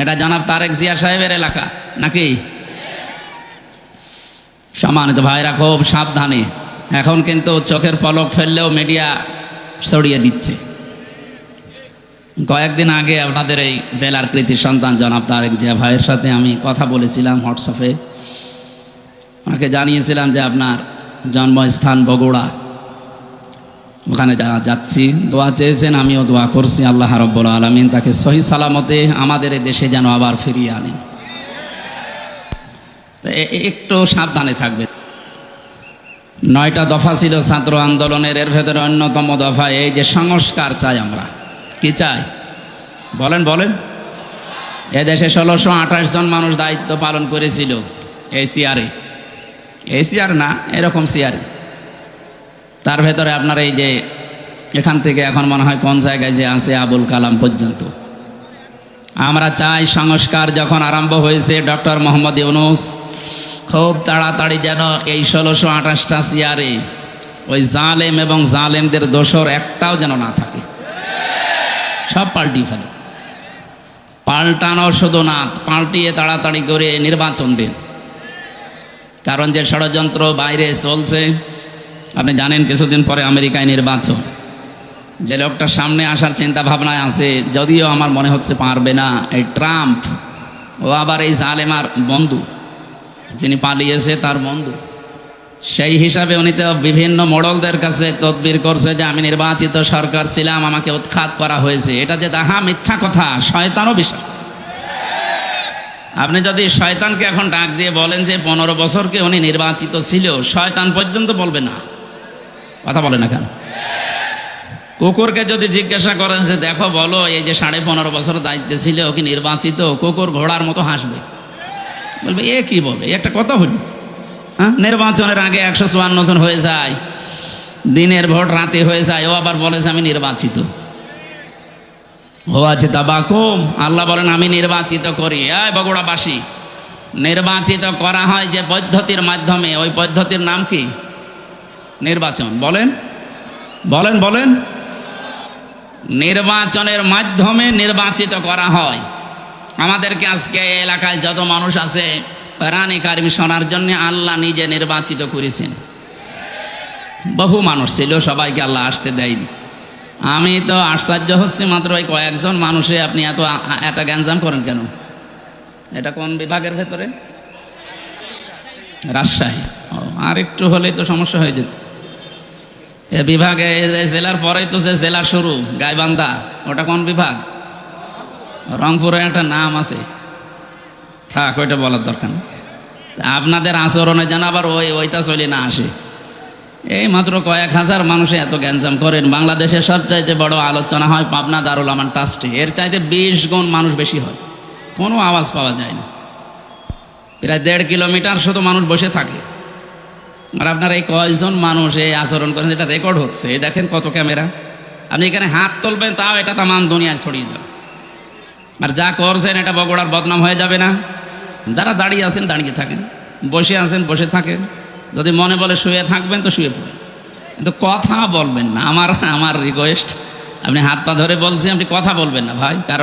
এটা জনাব তারেক জিয়া সাহেবের এলাকা, নাকি? সম্মানিত ভাইরা, খুব সাবধানে। এখন কিন্তু চোখের পলক ফেললেও মিডিয়া ছড়িয়ে দিচ্ছে। কয়েকদিন আগে আপনাদের এই জেলার কৃতি সন্তান জনাব তারেক জিয়া ভাইয়ের সাথে আমি কথা বলেছিলাম হোয়াটসঅ্যাপে। ওনাকে জানিয়েছিলাম যে আপনার জন্মস্থান বগুড়া। ওখানে যা যাচ্ছি। দোয়া চেয়েছেন, আমিও দোয়া করছি। আল্লাহ রব্বুল আলমিন তাকে সহি সালামতে আমাদের দেশে যেন আবার ফিরিয়ে আনেন তো একটু সাবধানে থাকবে নয়টা দফা ছিল ছাত্র আন্দোলনের, এর ভেতরে অন্যতম দফা এই যে সংস্কার চাই আমরা। কি চাই? বলেন বলেন। এ দেশে ষোলোশো আঠাশ জন মানুষ দায়িত্ব পালন করেছিল এই সিআরে। এই না, এরকম সিআরে। তার ভেতরে আপনার এই যে এখান থেকে এখন মনে হয় কোন জায়গায় যে আছে আবুল কালাম পর্যন্ত। আমরা চাই সংস্কার যখন আরম্ভ হয়েছে, ডক্টর মোহাম্মদ ইউনুস খুব তাড়াতাড়ি যেন এই ষোলোশো আঠাশটা সিয়ারে ওই জালেম এবং জালেমদের দোষর একটাও যেন না থাকে। সব পাল্টিয়ে ফেলে। পাল্টানো শুধু না, পাল্টিয়ে তাড়াতাড়ি করে নির্বাচন দিন। কারণ যে ষড়যন্ত্র বাইরে চলছে আপনি জানেন কিছুদিন পরে আমেরিকায় নির্বাচন। যে লোকটা সামনে আসার চিন্তা ভাবনায় আছে, যদিও আমার মনে হচ্ছে পারবে না, এই ট্রাম্প। ও আবার এই জালেমার বন্ধু, যিনি পালিয়েছে তার বন্ধু। সেই হিসাবে উনি তো বিভিন্ন মডলদের কাছে তদবির করছে যে আমি নির্বাচিত সরকার ছিলাম, আমাকে উৎখাত করা হয়েছে। এটা যে তাহা মিথ্যা কথা, শয়তানও বিশ্বাস আপনি যদি শয়তানকে এখন ডাক দিয়ে বলেন যে পনেরো বছরকে উনি নির্বাচিত ছিল, শয়তান পর্যন্ত বলবে না। কথা বলে না কেন? কুকুরকে যদি জিজ্ঞাসা করেন যে, দেখো, বলো, এই যে সাড়ে পনেরো বছর দায়িত্বে ছিল ও কি নির্বাচিত? কুকুর ঘোড়ার মতো হাসবে। বলবে, এ কি বলে? এ একটা কথা হইল হ্যাঁ নির্বাচনের আগে একশো চুয়ান্ন জন হয়ে যায়, দিনের ভোট রাতে হয়ে যায়, ও আবার বলে যে, আমি নির্বাচিত। ও আছে, তাবাকুম। আল্লাহ বলেন, আমি নির্বাচিত করি। এই বগুড়াবাসী, নির্বাচিত করা হয় যে পদ্ধতির মাধ্যমে। ওই পদ্ধতির নাম কি? নির্বাচন, বলেন। বলেন বলেন। নির্বাচনের মাধ্যমে নির্বাচিত করা হয়। আমাদেরকে আজকে এলাকায় যত মানুষ আছে, রানী কারিম শোনার জন্য আল্লাহ নিজে নির্বাচিত করেছেন। বহু মানুষ ছিল, সবাইকে আল্লাহ আসতে দেয়নি। আমি তো আশ্চর্য হচ্ছি মাত্র ওই কয়েকজন মানুষে আপনি এত এত গ্যাঞ্জাম করেন কেন? এটা কোন বিভাগের ভেতরে? রাজশাহী। আর একটু হলেই তো সমস্যা হয়ে যেত। বিভাগে জেলার পরেই তো যে জেলা শুরু, গাইবান্ধা, ওটা কোন বিভাগ? রংপুরে একটা নাম আছে। থাক, ওইটা বলার দরকার আপনাদের আচরণে যেন আবার ওই, ওইটা চলে না আসে। এই মাত্র কয়েক হাজার মানুষে এত গ্যাঞ্জাম করেন। বাংলাদেশের সবচাইতে বড় আলোচনা হয় পাবনা দারুল আমান ট্রাস্টে। এর চাইতে বিশ গুণ মানুষ বেশি হয়। কোনো আওয়াজ পাওয়া যায় না। প্রায় দেড় কিলোমিটার শুধু মানুষ বসে থাকে। আর আপনার এই কয়জন মানুষ এই আচরণ করেন, এটা রেকর্ড হচ্ছে। দেখেন কত ক্যামেরা। আপনি এখানে হাত তুলবেন, তাও এটা তাম দুনিয়ায় ছড়িয়ে যাবে। আর যা করছেন, এটা বগুড়ার বদনাম হয়ে যাবে না। যারা দাঁড়িয়ে আছেন, দাঁড়িয়ে থাকেন। বসে আছেন, বসে থাকেন। যদি মনে বলে শুয়ে থাকবেন, তো শুয়ে পড়েন। কিন্তু কথা বলবেন না। আমার আমার রিকোয়েস্ট আপনি হাত পা ধরে বলছি আপনি কথা বলবেন না ভাই, কারণ